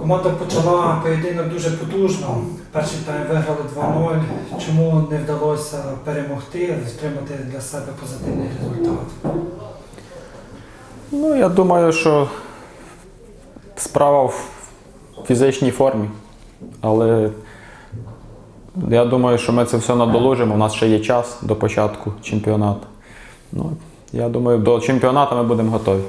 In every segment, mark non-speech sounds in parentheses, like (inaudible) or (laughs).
Команда почала поєдинок дуже потужно. Перший тайм виграли 2-0. Чому не вдалося перемогти, отримати для себе позитивний результат? Ну, я думаю, що справа в фізичній формі. Але я думаю, що ми це все надолужимо. У нас ще є час до початку чемпіонату. Ну, я думаю, до чемпіонату ми будемо готові.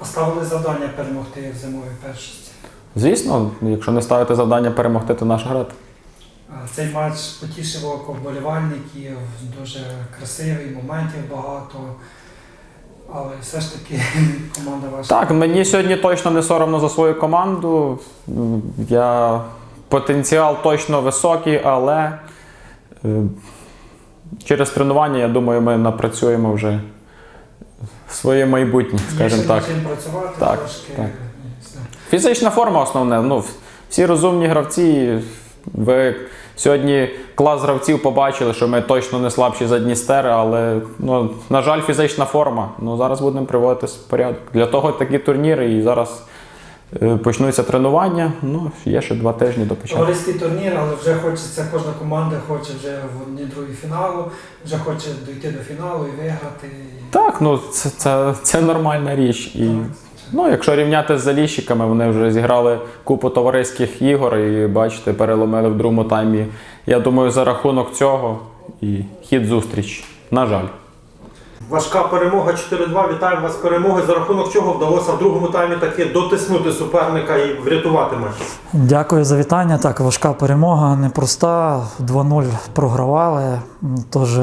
А ставили завдання перемогти в зимовій першості. Звісно, якщо не ставити завдання перемогти, то наша грати. Цей матч потішив око вболівальників, дуже красивий, моментів багато. Але все ж таки (laughs) команда ваша. Так, мені сьогодні точно не соромно за свою команду. Я потенціал точно високий, але е, через тренування, я думаю, ми напрацюємо вже своє майбутнє, скажімо так. працювати Так, трошки. так. Фізична форма основне. Ну, всі розумні гравці. Ви сьогодні клас гравців побачили, що ми точно не слабші за Дністер, але ну, на жаль, фізична форма. Ну, зараз будемо приводити в порядок. Для того такі турніри і зараз е, почнуться тренування. Ну, є ще два тижні до початку. Товариський турнір, але вже хочеться, кожна команда хоче вже в одній другій фіналу, вже хоче дійти до фіналу і виграти. Так, ну це, це, це нормальна річ. І, ну, якщо рівняти з заліщиками, вони вже зіграли купу товариських ігор і бачите, переломили в другому таймі. Я думаю, за рахунок цього і хід зустріч. На жаль. Важка перемога 4-2. Вітаємо вас з перемоги, за рахунок чого вдалося в другому таймі таки дотиснути суперника і врятувати матч. Дякую за вітання. Так, важка перемога, непроста. 2-0 програвали. Тож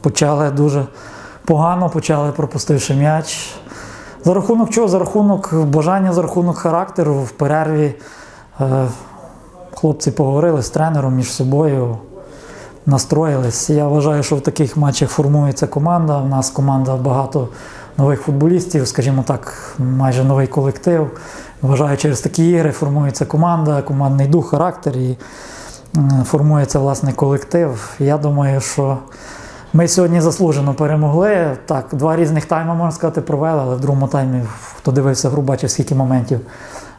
почали дуже погано, почали пропустивши м'яч. За рахунок чого? За рахунок бажання, за рахунок характеру в перерві. Е, хлопці поговорили з тренером між собою, настроїлись. Я вважаю, що в таких матчах формується команда. У нас команда багато нових футболістів, скажімо так, майже новий колектив. Вважаю, через такі ігри формується команда, командний дух, характер і м, формується власне колектив. Я думаю, що ми сьогодні заслужено перемогли. Так, два різних тайми, можна сказати, провели, але в другому таймі, хто дивився гру, бачив, скільки моментів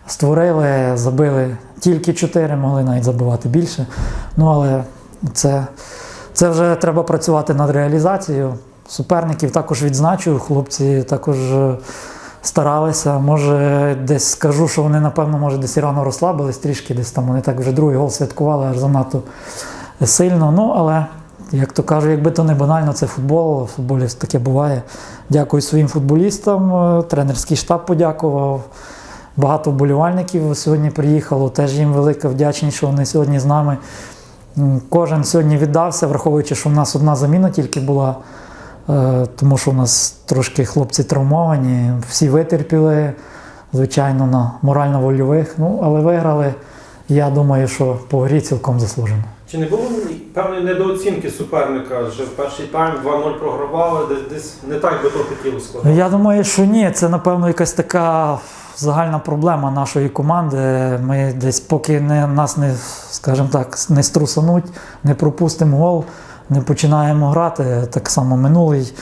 створили, забили тільки чотири, могли навіть забивати більше. Ну, але це, це вже треба працювати над реалізацією. Суперників також відзначу, хлопці також е, старалися. Може, десь скажу, що вони, напевно, може, десь і рано розслабились трішки, десь там вони так вже другий гол святкували аж занадто сильно. Ну, але, як то кажуть, якби то не банально, це футбол, в футболі таке буває. Дякую своїм футболістам, е, тренерський штаб подякував. Багато вболівальників сьогодні приїхало. Теж їм велика вдячність, що вони сьогодні з нами. Кожен сьогодні віддався, враховуючи, що в нас одна заміна тільки була, е, тому що у нас трошки хлопці травмовані, всі витерпіли, звичайно, на морально-вольових. Ну, але виграли. Я думаю, що по грі цілком заслужено. Чи не було певної недооцінки суперника? Вже перший тайм 2-0 програвали, десь, десь не так би то хотіло складати. Я думаю, що ні, це напевно якась така загальна проблема нашої команди. Ми десь поки не, нас не, скажімо так, не струсануть, не пропустимо гол, не починаємо грати. Так само минулий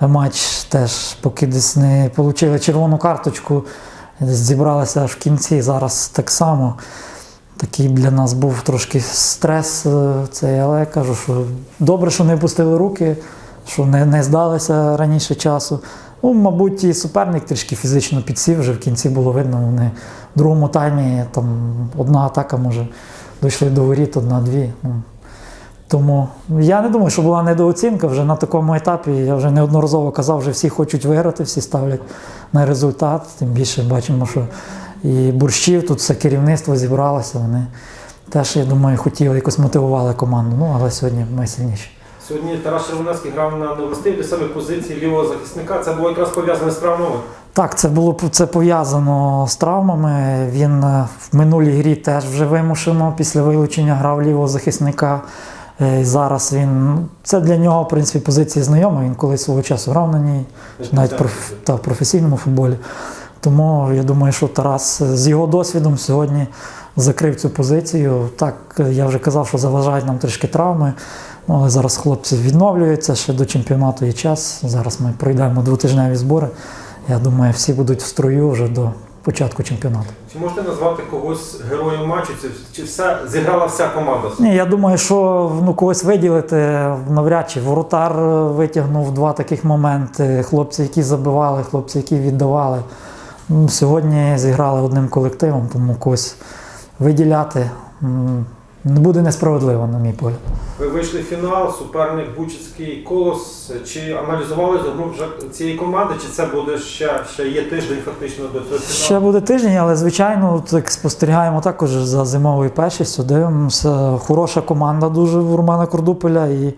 матч теж, поки десь не отримали червону карточку, десь зібралися аж в кінці. Зараз так само. Такий для нас був трошки стрес е, цей, але я кажу, що добре, що не пустили руки, що не, не здалися раніше часу. Ну, мабуть, і суперник трішки фізично підсів, вже в кінці було видно. Вони в другому таймі там одна атака, може, дійшли до воріт, одна-дві. Ну, Тому я не думаю, що була недооцінка вже на такому етапі. Я вже неодноразово казав, вже всі хочуть виграти, всі ставлять на результат. Тим більше бачимо, що і борщів, тут все керівництво зібралося. Вони теж, я думаю, хотіли якось мотивували команду. Ну, але сьогодні ми сильніші. Сьогодні Тарас Червонецький грав на невластивій для себе позиції лівого захисника. Це було якраз пов'язане з травмами. Так, це було це пов'язано з травмами. Він е, в минулій грі теж вже вимушено після вилучення грав лівого захисника. Е, і Зараз він це для нього, в принципі, позиція знайома. Він колись свого часу грав на ній, навіть проф, та, в професійному футболі. Тому я думаю, що Тарас з його досвідом сьогодні закрив цю позицію. Так, е, я вже казав, що заважають нам трішки травми. Ну, але зараз хлопці відновлюються, ще до чемпіонату є час. Зараз ми пройдемо двотижневі збори. Я думаю, всі будуть в строю вже до початку чемпіонату. Чи можете назвати когось героєм матчу? Чи, чи все зіграла вся команда? Ні, я думаю, що ну, когось виділити навряд чи воротар витягнув два таких моменти. Хлопці, які забивали, хлопці, які віддавали. Сьогодні зіграли одним колективом, тому когось виділяти буде несправедливо, на мій погляд. Ви вийшли в фінал, суперник Бучицький колос. Чи аналізували гру вже цієї команди, чи це буде ще, ще є тиждень фактично до цього фіналу? Ще буде тиждень, але звичайно, так спостерігаємо також за зимовою першістю. Дивимося, хороша команда дуже в Романа Кордупеля. І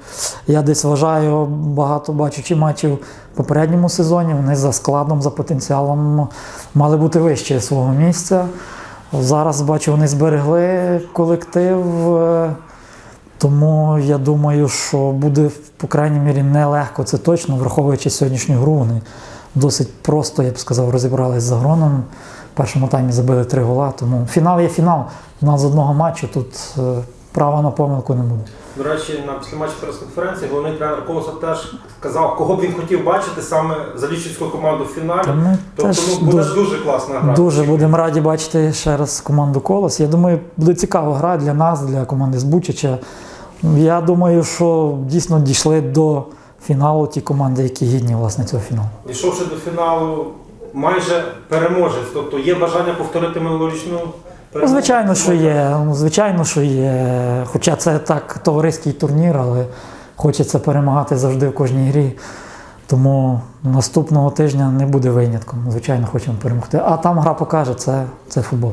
я десь вважаю, багато бачучи матчів в попередньому сезоні. Вони за складом, за потенціалом мали бути вище свого місця. Зараз бачу, вони зберегли колектив. е, Тому я думаю, що буде, по крайній мірі, нелегко, це точно, враховуючи сьогоднішню гру. Вони досить просто, я б сказав, розібрались з Агроном. В першому таймі забили три гола. Тому фінал є фінал. Фінал з одного матчу. Тут е, права на помилку не буде. До речі, на післяматчі прес-конференції головний тренер Колоса теж сказав, кого б він хотів бачити саме залічівську команду в фіналі. Та ми Тобто теж ну, буде дуже, дуже класна гра. дуже будемо раді бачити ще раз команду Колос. Я думаю, буде цікава гра для нас, для команди з Бучича. Я думаю, що дійсно дійшли до фіналу ті команди, які гідні власне цього фіналу. Дійшовши до фіналу, майже переможець. Тобто є бажання повторити минулорічну Ну? Звичайно, що є. Ну, звичайно, що є. Хоча це так товариський турнір, але хочеться перемагати завжди в кожній грі. Тому наступного тижня не буде винятком. Звичайно, хочемо перемогти. А там гра покаже, це, це футбол.